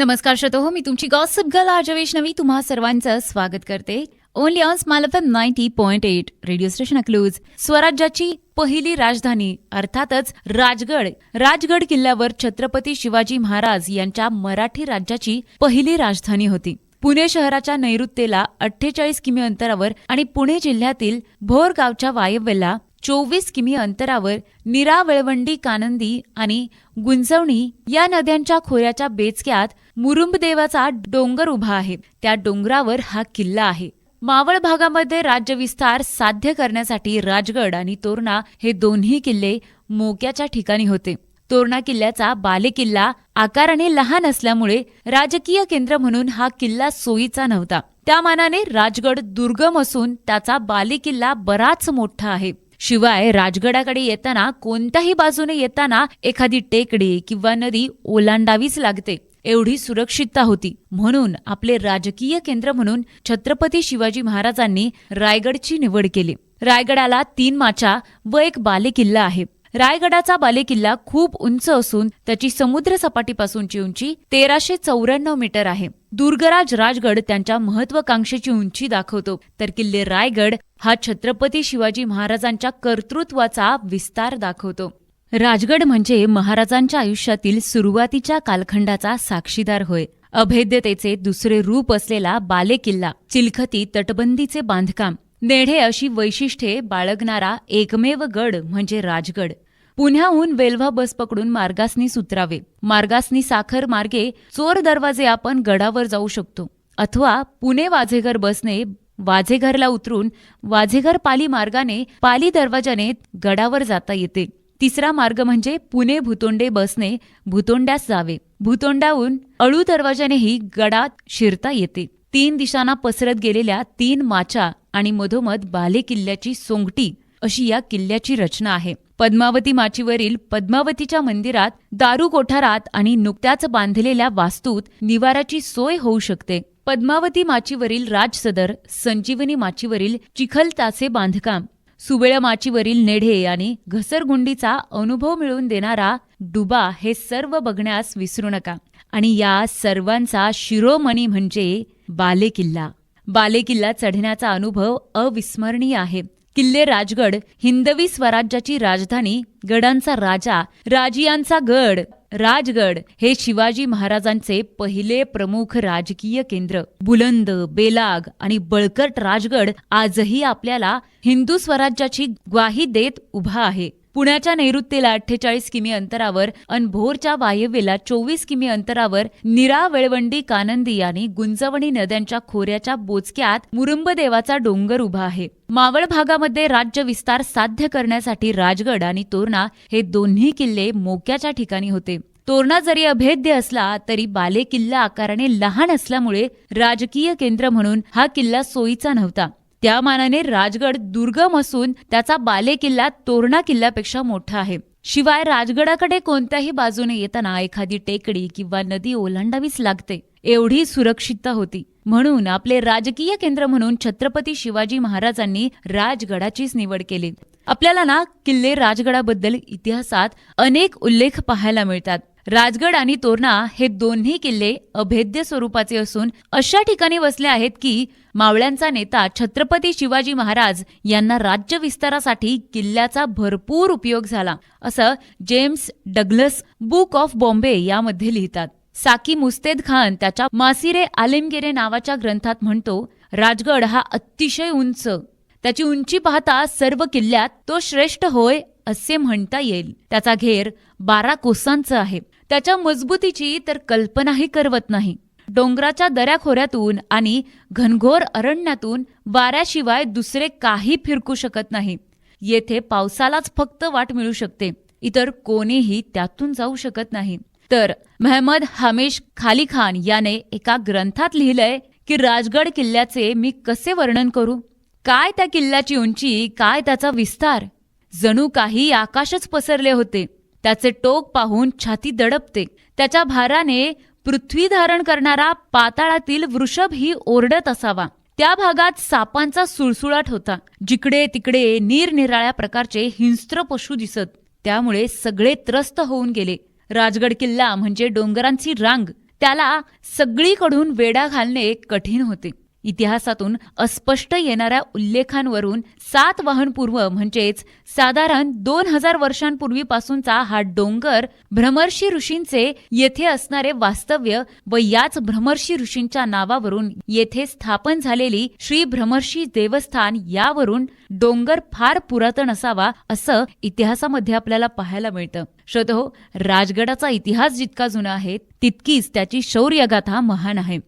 नमस्कार श्रोतो मी तुमची gossip girl आर्ज नवी तुम्हा सर्वांचं स्वागत करते. Only on small F M ninety point eight radio station Akluj. स्वराज्याची पहिली राजधानी अर्थातच राजगड. राजगड किल्ल्यावर छत्रपती शिवाजी महाराज यांच्या मराठी राज्याची पहिली राजधानी होती. पुणे शहराच्या नैऋत्येला अठ्ठेचाळीस किमी अंतरावर आणि पुणे जिल्ह्यातील भोर गावच्या वायव्येला चोवीस किमी अंतरावर निरा वेळवंडी कानंदी आणि गुंजवणी या नद्यांच्या खोऱ्याच्या बेचक्यात मुरुंबदेवाचा डोंगर उभा आहे. त्या डोंगरावर हा किल्ला आहे. मावळ भागामध्ये राज्यविस्तार साध्य करण्यासाठी राजगड आणि तोरणा हे दोन्ही किल्ले मोक्याच्या ठिकाणी होते. तोरणा किल्ल्याचा बालेकिल्ला आकाराने लहान असल्यामुळे राजकीय केंद्र म्हणून हा किल्ला सोयीचा नव्हता. त्या मानाने राजगड दुर्गम असून त्याचा बालेकिल्ला बराच मोठा आहे. शिवाय राजगडाकडे येताना कोणत्याही बाजूने येताना एखादी टेकडी किंवा नदी ओलांडावीच लागते. एवढी सुरक्षितता होती. म्हणून आपले राजकीय केंद्र म्हणून छत्रपती शिवाजी महाराजांनी रायगडची निवड केली. रायगडाला तीन माचा व एक बालेकिल्ला आहे. रायगडाचा बालेकिल्ला खूप उंच असून त्याची समुद्र सपाटीपासूनची उंची तेराशे चौऱ्याण्णव मीटर आहे. दुर्गराज राजगड त्यांच्या महत्वाकांक्षेची उंची दाखवतो. तर किल्ले रायगड हा छत्रपती शिवाजी महाराजांच्या कर्तृत्वाचा विस्तार दाखवतो. राजगड म्हणजे महाराजांच्या आयुष्यातील सुरुवातीच्या कालखंडाचा साक्षीदार होय. अभेद्यतेचे दुसरे रूप असलेला बालेकिल्ला चिलखती तटबंदीचे बांधकाम नेढे अशी वैशिष्ट्ये बाळगणारा एकमेव गड म्हणजे राजगड. पुण्याहून वेल्व्हा बस पकडून मार्गासनी सुतरावे. मार्गासनी साखर मार्गे चोर दरवाजे आपण गडावर जाऊ शकतो. अथवा पुणे वाझेघर बसने वाझेघरला उतरून वाझेघर पाली मार्गाने पाली दरवाजाने गडावर जाता येते. तिसरा मार्ग म्हणजे पुणे भुतोंडे बसने भुतोंड्यास जावे. भुतोंड्याहून अळू दरवाजानेही गडात शिरता येते. तीन दिशांना पसरत गेलेल्या तीन माचा आणि मधोमध बाले किल्ल्याची सोंगटी अशी या किल्ल्याची रचना आहे. पद्मावती माचीवरील पद्मावतीच्या मंदिरात दारू कोठारात आणि नुकत्याच बांधलेल्या वास्तूत निवाराची सोय होऊ शकते. पद्मावती माचीवरील राजसदर संजीवनी माचीवरील चिखलताचे बांधकाम सुबेळ माचीवरील नेढे आणि घसरगुंडीचा अनुभव मिळवून देणारा डुबा हे सर्व बघण्यास विसरू नका. आणि या सर्वांचा शिरोमणी म्हणजे बालेकिल्ला. बालेकिल्ला चढण्याचा अनुभव अविस्मरणीय आहे. किल्ले राजगड हिंदवी स्वराज्याची राजधानी गडांचा राजा राजियांचा गड राजगड हे शिवाजी महाराजांचे पहिले प्रमुख राजकीय केंद्र. बुलंद बेलाग आणि बळकट राजगड आजही आपल्याला हिंदू स्वराज्याची ग्वाही देत उभा आहे. पुण्याच्या नैऋत्येला अठ्ठेचाळीस किमी अंतरावर अन भोरच्या वायव्येला चोवीस किमी अंतरावर निरा वेळवंडी कानंदी आणि गुंजवणी नद्यांच्या खोऱ्याच्या बोचक्यात मुरुंबदेवाचा डोंगर उभा आहे. मावळ भागामध्ये राज्य विस्तार साध्य करण्यासाठी राजगड आणि तोरणा हे दोन्ही किल्ले मोक्याच्या ठिकाणी होते. तोरणा जरी अभेद्य असला तरी बाले किल्ला आकाराने लहान असल्यामुळे राजकीय केंद्र म्हणून हा किल्ला सोयीचा नव्हता. त्या मानाने राजगड दुर्गम असून त्याचा बाले किल्ला तोरणा किल्ल्यापेक्षा मोठा आहे. शिवाय राजगडाकडे कोणत्याही बाजूने येताना एखादी टेकडी किंवा नदी ओलांडावीच लागते. एवढी सुरक्षितता होती. म्हणून आपले राजकीय केंद्र म्हणून छत्रपती शिवाजी महाराजांनी राजगडाचीच निवड केली. आपल्याला ना किल्ले राजगडाबद्दल इतिहासात अनेक उल्लेख पाहायला मिळतात. राजगड आणि तोरणा हे दोन्ही किल्ले अभेद्य स्वरूपाचे असून अशा ठिकाणी वसले आहेत की मावळ्यांचा नेता छत्रपती शिवाजी महाराज यांना राज्य विस्तारासाठी किल्ल्याचा भरपूर उपयोग झाला. असं James Douglas book of Bombay यामध्ये लिहितात. साकी मुस्तेद खान त्याच्या मासिरे आलिमगिरे नावाच्या ग्रंथात म्हणतो राजगड हा अतिशय उंच. त्याची उंची पाहता सर्व किल्ल्यात तो श्रेष्ठ होय असे म्हणता येईल. त्याचा घेर बारा कोसांचा आहे. त्याच्या मजबूतीची तर कल्पनाही करवत नाही. डोंगराच्या दऱ्याखोऱ्यातून आणि घनघोर अरण्यातून वाऱ्याशिवाय दुसरे काही फिरकू शकत नाही. येथे पावसालाच फक्त वाट मिळू शकते. इतर कोणीही त्यातून जाऊ शकत नाही. तर मेहमद हमेश खाली खान याने एका ग्रंथात लिहिलंय की राजगड किल्ल्याचे मी कसे वर्णन करू? काय त्या किल्ल्याची उंची? काय त्याचा विस्तार? जणू काही आकाशच पसरले होते. त्याचे टोक पाहून छाती दडपते. त्याच्या भाराने पृथ्वी धारण करणारा पाताळातील वृषभही ओरडत असावा. त्या भागात सापांचा सुळसुळाट होता. जिकडे तिकडे निरनिराळ्या प्रकारचे हिंस्त्र पशु दिसत. त्यामुळे सगळे त्रस्त होऊन गेले. राजगड किल्ला म्हणजे डोंगरांची रांग. त्याला सगळीकडून वेडा घालणे कठीण होते. इतिहासातून अस्पष्ट येणाऱ्या उल्लेखांवरून सात वाहनपूर्व म्हणजेच साधारण दोन हजार वर्षांपूर्वीपासूनचा हा डोंगर भ्रमर्षी ऋषींचे येथे असणारे वास्तव्य व याच भ्रमर्षी ऋषींच्या नावावरून येथे स्थापन झालेली श्री भ्रमर्षी देवस्थान यावरून डोंगर फार पुरातन असावा असं इतिहासामध्ये आपल्याला पाहायला मिळतं. श्रोतो राजगडाचा इतिहास जितका जुना आहे तितकीच त्याची शौर्यगाथा महान आहे.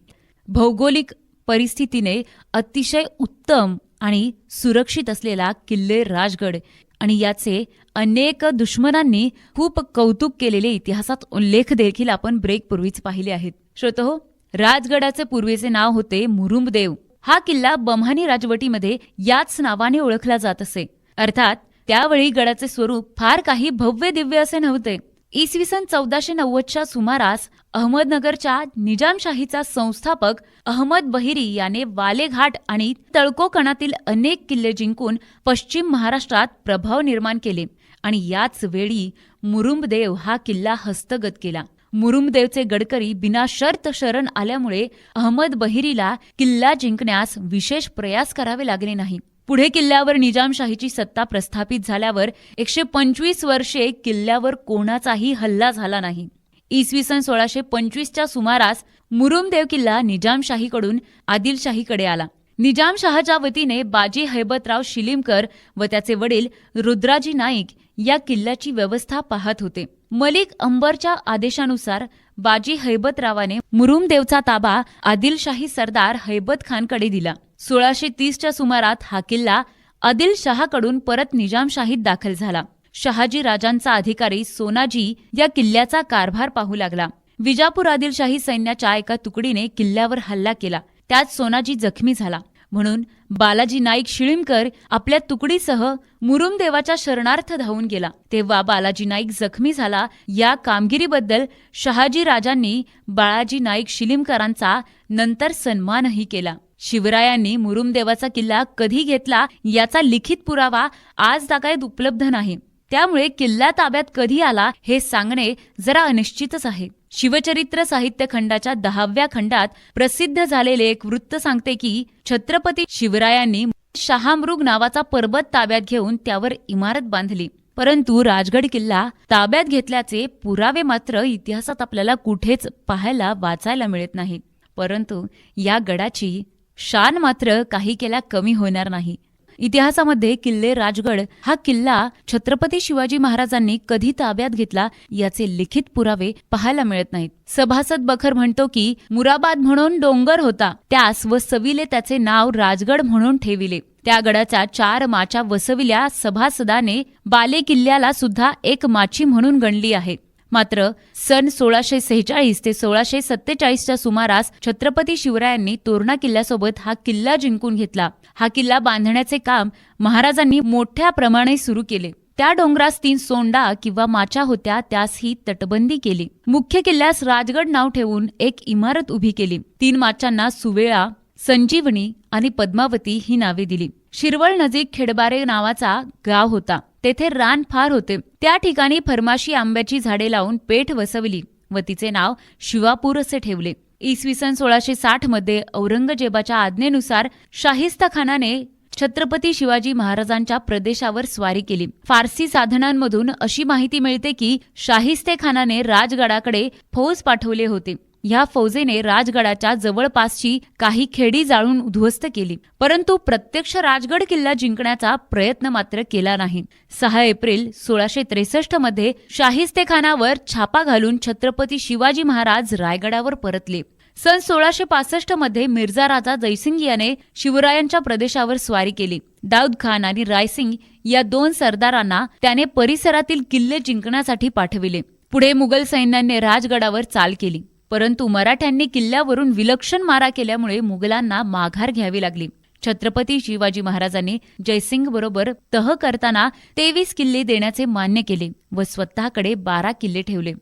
भौगोलिक परिस्थितीने अतिशय उत्तम आणि सुरक्षित असलेला किल्ले राजगड आणि याचे अनेक दुश्मनांनी खूप कौतुक केलेले इतिहासात उल्लेख देखील आपण ब्रेकपूर्वीच पाहिले आहेत. श्रोतो हो, राजगडाचे पूर्वीचे नाव होते मुरुमदेव. हा किल्ला बम्हानी राजवटीमध्ये याच नावाने ओळखला जात असे. अर्थात त्यावेळी गडाचे स्वरूप फार काही भव्य दिव्य असे नव्हते. इसवी सन चौदाशे नव्वदच्या सुमारास अहमदनगरच्या निजामशाहीचा संस्थापक अहमद बहिरी याने वालेघाट आणि तळकोकणातील अनेक किल्ले जिंकून पश्चिम महाराष्ट्रात प्रभाव निर्माण केले आणि याच वेळी मुरुमदेव हा किल्ला हस्तगत केला. मुरुमदेवचे गडकरी बिना शर्त शरण आल्यामुळे अहमद बहिरीला किल्ला जिंकण्यास विशेष प्रयास करावे लागले नाही. पुढे किल्ल्यावर निजामशाहीची सत्ता प्रस्थापित झाल्यावर एकशे पंचवीस वर्षे किल्ल्यावर कोणाचाही हल्ला झाला नाही. इसवी सन सोळाशे पंचवीसच्या सुमारास मुरुमदेव किल्ला निजामशाहीकडून आदिलशाहीकडे आला. निजामशहाच्या वतीने बाजी हैबतराव शिलीमकर व त्याचे वडील रुद्राजी नाईक या किल्ल्याची व्यवस्था पाहत होते. मलिक अंबरच्या आदेशानुसार बाजी हैबतरावाने मुरुमदेवचा ताबा आदिलशाही सरदार हैबत खानकडे दिला. सोळाशे तीसच्या सुमारात हा किल्ला आदिलशहाकडून परत निजामशाहीत दाखल झाला. शहाजी राजांचा अधिकारी सोनाजी या किल्ल्याचा कारभार पाहू लागला. विजापूर आदिलशाही सैन्याच्या एका तुकडीने किल्ल्यावर हल्ला केला. त्यात सोनाजी जखमी झाला. म्हणून बालाजी नाईक शिळीमकर आपल्या तुकडीसह मुरुमदेवाच्या शरणार्थ धावून गेला. तेव्हा बालाजी नाईक जखमी झाला. या कामगिरीबद्दल शहाजी राजांनी बाळाजी नाईक शिलीमकरांचा नंतर सन्मानही केला. शिवरायांनी मुरुमदेवाचा किल्ला कधी घेतला याचा लिखित पुरावा आज तागायत उपलब्ध नाही. त्यामुळे किल्ला ताब्यात कधी आला हे सांगणे जरा अनिश्चितच आहे. शिवचरित्र साहित्य खंडाच्या दहाव्या खंडात प्रसिद्ध झालेले एक वृत्त सांगते की छत्रपती शिवरायांनी शहामृग नावाचा पर्वत ताब्यात घेऊन त्यावर इमारत बांधली. परंतु राजगड किल्ला ताब्यात घेतल्याचे पुरावे मात्र इतिहासात आपल्याला कुठेच पाहायला वाचायला मिळत नाहीत परंतु या गडाची शान मात्र काही केल्या कमी होणार नाही. इतिहासामध्ये किल्ले राजगड हा किल्ला छत्रपती शिवाजी महाराजांनी कधी ताब्यात घेतला याचे लिखित पुरावे पाहायला मिळत नाहीत. सभासद बखर म्हणतो की मुराबाद म्हणून डोंगर होता त्यास व सविले त्याचे नाव राजगड म्हणून ठेविले. त्या गडाच्या चार माच्या वसविल्या सभासदाने बाले किल्ल्याला सुद्धा एक माची म्हणून गणली आहे. मात्र सन सोळाशे सेहेचाळीस ते सोळाशे सत्तेचाळीसच्या सुमारास छत्रपती शिवरायांनी तोरणा किल्ल्यासोबत हा किल्ला जिंकून घेतला. हा किल्ला बांधण्याचे काम महाराजांनी मोठ्या प्रमाणे सुरू केले. त्या डोंगरास तीन सोंडा किंवा माचा होत्या त्यास ही तटबंदी केली. मुख्य किल्ल्यास राजगड नाव ठेवून एक इमारत उभी केली. तीन माचांना सुवेळा संजीवनी आणि पद्मावती ही नावे दिली. शिरवळ नजीक खेडबारे नावाचा गाव होता. तेथे रान फार होते. त्या ठिकाणी फरमाशी आंब्याची झाडे लावून पेठ वसवली व तिचे नाव शिवापूर असे ठेवले. इसवी सन सोळाशे साठमध्ये औरंगजेबाच्या आज्ञेनुसार शाहिस्ता खानाने छत्रपती शिवाजी महाराजांच्या प्रदेशावर स्वारी केली. फारसी साधनांमधून अशी माहिती मिळते की शाहिस्ते खानाने राजगडाकडे फौज पाठवले होते. ह्या फौजेने राजगडाच्या जवळपासची काही खेडी जाळून उद्ध्वस्त केली. परंतु प्रत्यक्ष राजगड किल्ला जिंकण्याचा प्रयत्न मात्र केला नाही. सहा एप्रिल सोळाशे त्रेसष्टमध्ये शाहिस्तेखानावर छापा घालून छत्रपती शिवाजी महाराज रायगडावर परतले. सन सोळाशे पासष्टमध्ये मिर्झा राजा जयसिंग याने शिवरायांच्या प्रदेशावर स्वारी केली. दाऊद खान आणि रायसिंग या दोन सरदारांना त्याने परिसरातील किल्ले जिंकण्यासाठी पाठविले. पुढे मुघल सैन्याने राजगडावर चाल केली. परंतु मराठ्यांनी किल्ल्यावरून विलक्षण मारा केल्यामुळे मुघलांना माघार घ्यावी लागली. छत्रपती शिवाजी महाराजांनी जयसिंग बरोबर तह करताना तेवीस किल्ले देण्याचे मान्य केले व स्वतःकडे बारा किल्ले ठेवले.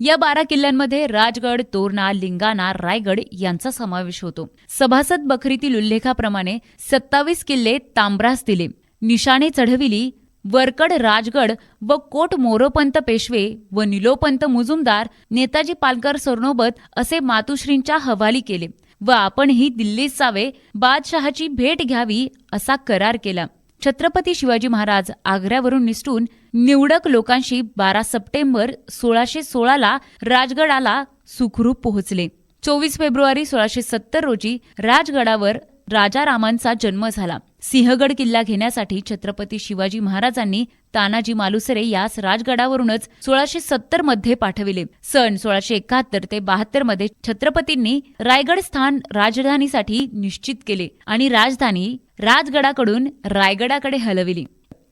या बारा किल्ल्यांमध्ये राजगड तोरणा लिंगाणा रायगड यांचा समावेश होतो. सभासद बखरीतील उल्लेखाप्रमाणे सत्तावीस किल्ले तांब्रास दिले. निशाणे चढविली वरकड राजगड व कोट मोरोपंत पेशवे व निलोपंत मुजुमदार नेताजी पालकर सरनोबत असे मातुश्रींच्या हवाली केले व आपणही दिल्लीत जावे बादशहाची भेट घ्यावी असा करार केला. छत्रपती शिवाजी महाराज आग्र्यावरून निसटून निवडक लोकांशी बारा सप्टेंबर सोळाशे सोळाला राजगडाला सुखरूप पोहोचले. चोवीस फेब्रुवारी सोळाशे सत्तर रोजी राजगडावर राजा रामांचा जन्म झाला. सिंहगड किल्ला घेण्यासाठी छत्रपती शिवाजी महाराजांनी तानाजी मालुसरे यास राजगडावरूनच सोळाशे सत्तरमध्ये पाठविले. सन सोळाशे एकाहत्तर ते बहात्तरमध्ये छत्रपतींनी रायगड स्थान राजधानीसाठी निश्चित केले आणि राजधानी राजगडाकडून रायगडाकडे हलविली.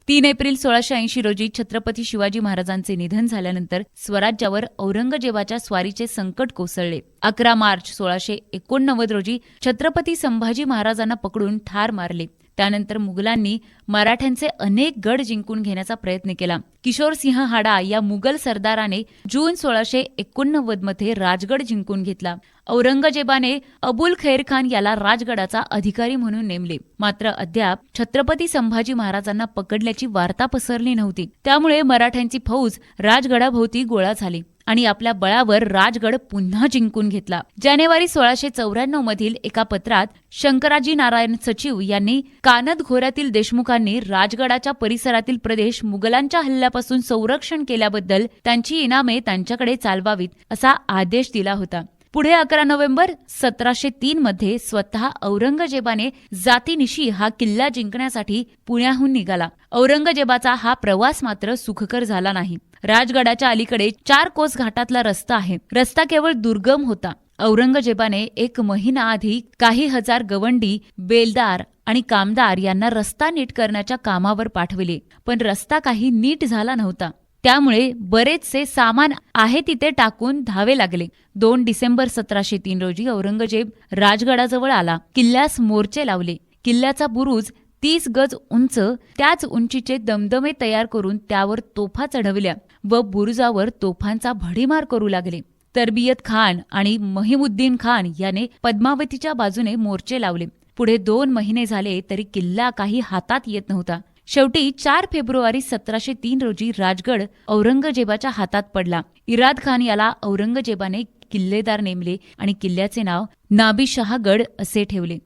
तीन एप्रिल सोळाशे ऐंशी रोजी छत्रपती शिवाजी महाराजांचे निधन झाल्यानंतर स्वराज्यावर औरंगजेबाच्या स्वारीचे संकट कोसळले. अकरा मार्च सोळाशे एकोणनव्वद रोजी छत्रपती संभाजी महाराजांना पकडून ठार मारले. त्यानंतर मुघलांनी मराठ्यांचे अनेक गड जिंकून घेण्याचा प्रयत्न केला. किशोर सिंह हाडा या मुघल सरदाराने जून सोळाशे एकोणनव्वदमध्ये राजगड जिंकून घेतला. औरंगजेबाने अबुल खैर खान याला राजगडाचा अधिकारी म्हणून नेमले. मात्र अद्याप छत्रपती संभाजी महाराजांना पकडल्याची वार्ता पसरली नव्हती. त्यामुळे मराठ्यांची फौज राजगडाभोवती गोळा झाली. आणि आपल्या बळावर राजगड पुन्हा जिंकून घेतला. जानेवारी सोळाशे चौऱ्याण्णव मधील एका पत्रात शंकराजी नारायण सचिव यांनी कानद खोऱ्यातील देशमुखांनी राजगडाच्या परिसरातील प्रदेश मुघलांच्या हल्ल्यापासून संरक्षण केल्याबद्दल त्यांची इनामे त्यांच्याकडे चालवावीत असा आदेश दिला होता. पुढे अकरा नोव्हेंबर सतराशे तीन मध्ये स्वतः औरंगजेबाने जातीनिशी हा किल्ला जिंकण्यासाठी पुण्याहून निघाला. औरंगजेबाचा हा प्रवास मात्र सुखकर झाला नाही. राजगडाच्या अलीकडे चार कोस घाटातला रस्ता आहे. रस्ता केवळ दुर्गम होता. औरंगजेबाने एक महिना आधी काही हजार गवंडी बेलदार आणि कामदार यांना रस्ता नीट करण्याच्या कामावर पाठविले पण रस्ता काही नीट झाला नव्हता. त्यामुळे बरेचसे सामान आहे तिथे टाकून धावे लागले. दोन डिसेंबर सतराशे तीन रोजी औरंगजेब राजगडाजवळ आला. किल्ल्यास मोर्चे लावले. किल्ल्याचा बुरुज तीस गज उंच त्याच उंचीचे दमदमे तयार करून त्यावर तोफा चढवल्या. व बुरुजावर तोफांचा भडीमार करू लागले. तरबियत खान आणि महिमुद्दीन खान याने पद्मावतीच्या बाजूने मोर्चे लावले. पुढे दोन महिने झाले तरी किल्ला काही हातात येत नव्हता. शेवटी चार फेब्रुवारी सतराशे तीन रोजी राजगड औरंगजेबाच्या हातात पडला. इराद खान याला औरंगजेबाने किल्लेदार नेमले आणि किल्ल्याचे नाव नाबिशहागड असे ठेवले.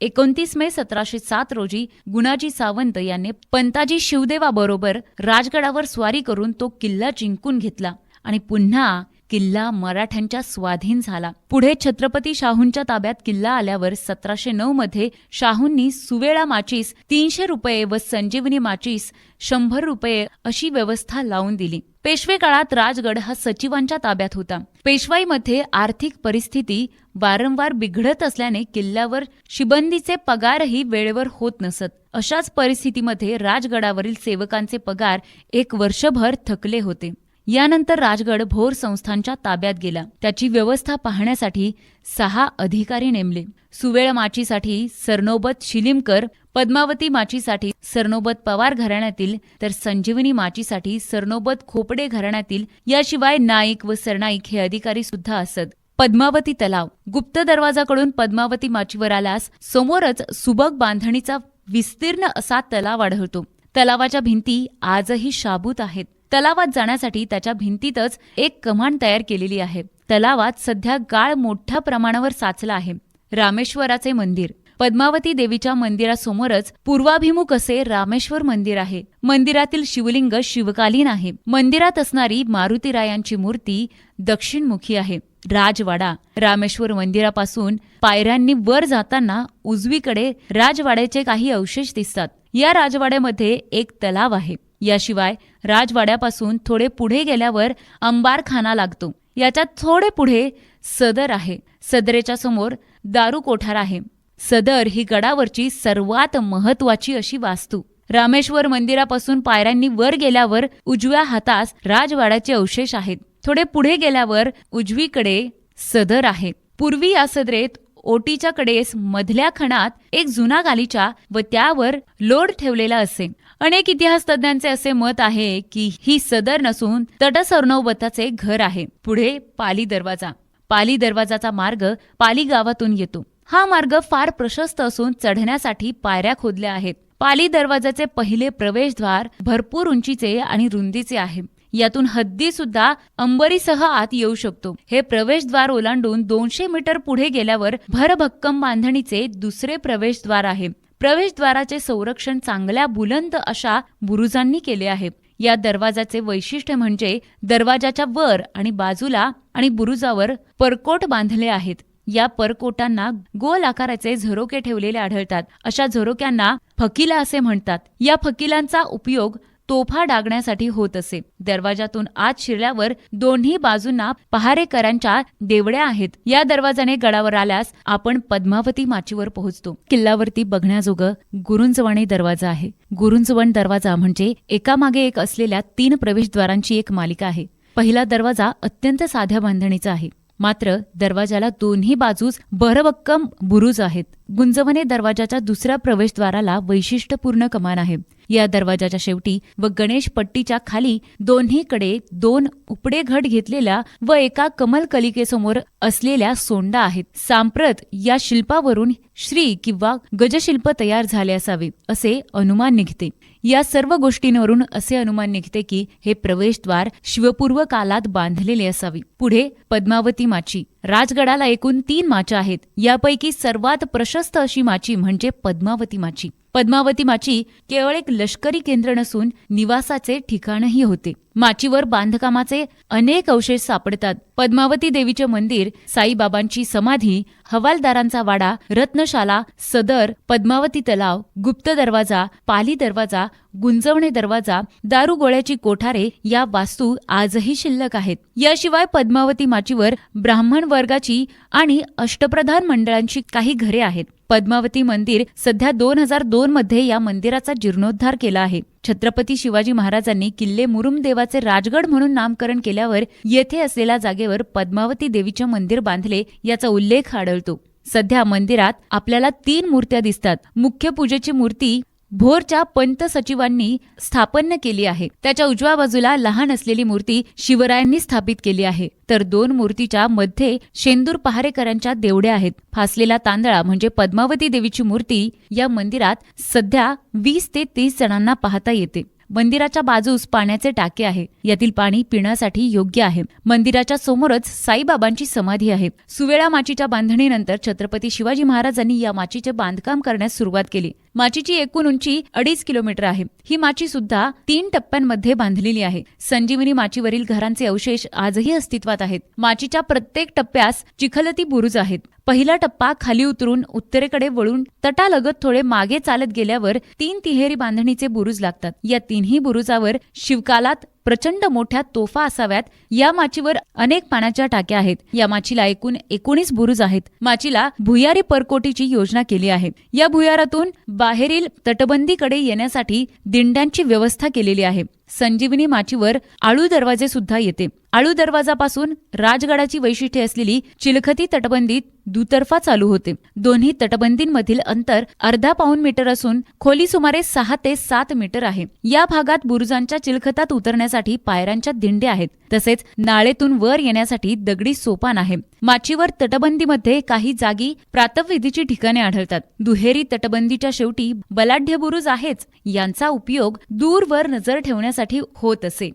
एकोणतीस मे सतराशे सात रोजी गुणाजी सावंत यांनी पंताजी शिवदेवाबरोबर राजगडावर स्वारी करून तो किल्ला जिंकून घेतला आणि पुन्हा किल्ला मराठ्यांच्या स्वाधीन झाला. पुढे छत्रपती शाहूंच्या ताब्यात किल्ला आल्यावर सतराशे नऊ मध्ये शाहूंनी सुवेळा माचीस तीनशे रुपये व संजीवनी माचीस शंभर रुपये अशी व्यवस्था लावून दिली. पेशवे काळात राजगड हा सचिवांच्या ताब्यात होता. पेशवाईमध्ये आर्थिक परिस्थिती वारंवार बिघडत असल्याने किल्ल्यावर शिबंदीचे पगारही वेळेवर होत नसत. अशाच परिस्थितीमध्ये राजगडावरील सेवकांचे पगार एक वर्षभर थकले होते. यानंतर राजगड भोर संस्थांच्या ताब्यात गेला. त्याची व्यवस्था पाहण्यासाठी सहा अधिकारी नेमले. सुवेळ माचीसाठी सरनोबत शिलिमकर पद्मावती माचीसाठी सरनोबत पवार घराण्यातील तर संजीवनी माचीसाठी सरनोबत खोपडे घराण्यातील याशिवाय नाईक व सरनाईक हे अधिकारी सुद्धा असत. पद्मावती तलाव. गुप्त दरवाजाकडून पद्मावती माचीवर आल्यास समोरच सुबक बांधणीचा विस्तीर्ण असा तलाव आढळतो. तलावाच्या भिंती आजही शाबूत आहेत. तलावात जाण्यासाठी त्याच्या भिंतीतच एक कमान तयार केलेली आहे. तलावात सध्या गाळ मोठ्या प्रमाणावर साचला आहे. रामेश्वराचे मंदिर. पद्मावती देवीच्या मंदिरासमोरच पूर्वाभिमुख असे रामेश्वर मंदिर आहे. मंदिरातील शिवलिंग शिवकालीन आहे. मंदिरात असणारी मारुतीरायांची मूर्ती दक्षिणमुखी आहे. राजवाडा. रामेश्वर मंदिरापासून पायऱ्यांनी वर जाताना उजवीकडे राजवाड्याचे काही अवशेष दिसतात. या राजवाड्यामध्ये एक तलाव आहे. याशिवाय राजवाड्यापासून थोडे पुढे गेल्यावर अंबारखाना लागतो. याच्यात थोडे पुढे सदर आहे. सदरेच्या समोर दारू कोठार आहे. सदर ही गडावरची सर्वात महत्वाची अशी वास्तू. रामेश्वर मंदिरापासून पायऱ्यांनी वर गेल्यावर उजव्या हातास राजवाड्याचे अवशेष आहेत. थोडे पुढे गेल्यावर उजवीकडे सदर आहे. पूर्वी या सदरेत ओटीच्या कडेस मधल्या खणात एक जुना गालीचा व त्यावर लोड ठेवलेला असे. अनेक इतिहास तज्ञांचे असे मत आहे की ही सदर नसून तटसर्णवताचे घर आहे. पुढे पाली दरवाजा. पाली दरवाजाचा मार्ग पाली गावातून येतो. हा मार्ग फार प्रशस्त असून चढण्यासाठी पायऱ्या खोदल्या आहेत. पाली दरवाजाचे पहिले प्रवेशद्वार भरपूर उंचीचे आणि रुंदीचे आहे. यातून हद्दी सुद्धा अंबरीसह आत येऊ शकतो. हे प्रवेशद्वार ओलांडून दोनशे मीटर पुढे गेल्यावर भरभक्कम बांधणीचे दुसरे प्रवेशद्वार आहे. प्रवेशद्वाराचे संरक्षण चांगल्या बुलंद अशा बुरुजांनी केले आहे. या दरवाजाचे वैशिष्ट्य म्हणजे दरवाजाच्या वर आणि बाजूला आणि बुरुजावर परकोट बांधले आहेत. या परकोटांना गोल आकाराचे झरोके ठेवलेले आढळतात. अशा झरोक्यांना फकिला असे म्हणतात. या फकिलांचा उपयोग तोफा डागण्यासाठी होत असे. दरवाजातून आत शिरल्यावर दोन्ही बाजूंना पहारेकरांच्या देवड्या आहेत. या दरवाजाने गडावर आल्यास आपण पद्मावती माचीवर पोहोचतो. किल्ल्यावरती बघण्याजोगं गुरुंजवाणी दरवाजा आहे. गुरुंजवण दरवाजा म्हणजे एकामागे एक असलेल्या तीन प्रवेशद्वारांची एक मालिका आहे. पहिला दरवाजा अत्यंत साध्या बांधणीचा आहे. मात्र दरवाजाला दोन्ही बाजूस भरभक्कम बुरुज आहेत. गुंजवणे दरवाजाच्या दुसऱ्या प्रवेशद्वाराला वैशिष्ट्यपूर्ण कमान आहे. या दरवाजाच्या शेवटी व गणेश पट्टीच्या खाली दोन्हीकडे दोन उपडे घट घेतलेल्या व एका कमल कलिकेसमोर असलेल्या सोंडा आहेत. सांप्रत या शिल्पावरून श्री किंवा गजशिल्प तयार झाले असावे असे अनुमान निघते. या सर्व गोष्टींवरून असे अनुमान निघते की हे प्रवेशद्वार शिवपूर्व कालात बांधलेले असावे. पुढे पद्मावती माची. राजगडाला एकूण तीन माच्या आहेत. यापैकी सर्वात प्रशस्त अशी माची म्हणजे पद्मावती माची. पद्मावती माची केवळ एक लष्करी केंद्र नसून निवासाचे ठिकाणही होते. माचीवर बांधकामाचे अनेक अवशेष सापडतात. पद्मावती देवीचे मंदिर साईबाबांची समाधी हवालदारांचा वाडा रत्नशाला सदर पद्मावती तलाव गुप्त दरवाजा पाली दरवाजा गुंजवणे दरवाजा दारुगोळ्याची कोठारे या वास्तू आजही शिल्लक आहेत. याशिवाय पद्मावती माचीवर ब्राह्मण वर्गाची आणि अष्टप्रधान मंडळांची काही घरे आहेत. पद्मावती मंदिर सध्या दोन हजार दोन मध्ये या मंदिराचा जीर्णोद्धार केला आहे. छत्रपती शिवाजी महाराजांनी किल्ले मुरुमदेवाचे राजगड म्हणून नामकरण केल्यावर येथे असलेल्या जागेवर पद्मावती देवीचे मंदिर बांधले याचा उल्लेख आढळतो. सध्या मंदिरात आपल्याला तीन मूर्त्या दिसतात. मुख्य पूजेची मूर्ती भोरच्या पंत सचिवांनी स्थापन केली आहे. त्याच्या उजव्या बाजूला लहान असलेली मूर्ती शिवरायांनी स्थापित केली आहे. तर दोन मूर्तीच्या मध्ये शेंदूर पहारेकरांच्या देवड्या आहेत. फासलेला तांदळा म्हणजे पद्मावती देवीची मूर्ती या मंदिरात सध्या वीस ते तीस जणांना पाहता येते. मंदिराच्या बाजूस पाण्याचे टाके आहे. यातील पाणी पिण्यासाठी योग्य आहे. मंदिराच्या समोरच साईबाबांची समाधी आहे. सुवेळा माचीच्या बांधणीनंतर छत्रपती शिवाजी महाराजांनी या माचीचे बांधकाम करण्यास सुरुवात केली. माचीची एकूण उंची अडीच किलोमीटर आहे. ही माची सुद्धा तीन टप्प्यांमध्ये बांधलेली आहे. संजीवनी माचीवरील घरांचे अवशेष आजही अस्तित्वात आहेत. माचीच्या प्रत्येक टप्प्यास चिखलती बुरुज आहेत. पहिला टप्पा खाली उतरून उत्तरेकडे वळून तटालगत थोडे मागे चालत गेल्यावर तीन तिहेरी बांधणीचे बुरुज लागतात. या तिन्ही बुरुजावर शिवकालात प्रचंड मोठ्या तोफा असाव्यात. या माचीवर अनेक पाण्याच्या टाक्या आहेत. या माचीला एकूण एकोणीस बुरुज आहेत. माचीला भुयारी परकोटीची योजना केली आहे. या भुयारातून बाहेरील तटबंदीकडे येण्यासाठी दिंड्यांची व्यवस्था केलेली आहे. संजीवनी माचीवर आळू दरवाजे सुद्धा येते. आळू दरवाजापासून राजगडाची वैशिष्ट्ये असलेली चिलखती तटबंदी दुतर्फा चालू होते. दोन्ही तटबंदींमधील अंतर अर्धा पाऊन मीटर असून खोली सुमारे सहा ते सात मीटर आहे. या भागात बुरुजांच्या चिलखतात उतरण्यासाठी पायऱ्यांच्या दिंड्या आहेत. तसेच नाळेतून वर येण्यासाठी दगडी सोपान आहे. माचीवर तटबंदीमध्ये काही जागी प्रातविधीची ठिकाणे आढळतात. दुहेरी तटबंदीच्या शेवटी बलाढ्य बुरुज आहेच. यांचा उपयोग दूरवर नजर ठेवण्यासाठी होत असे.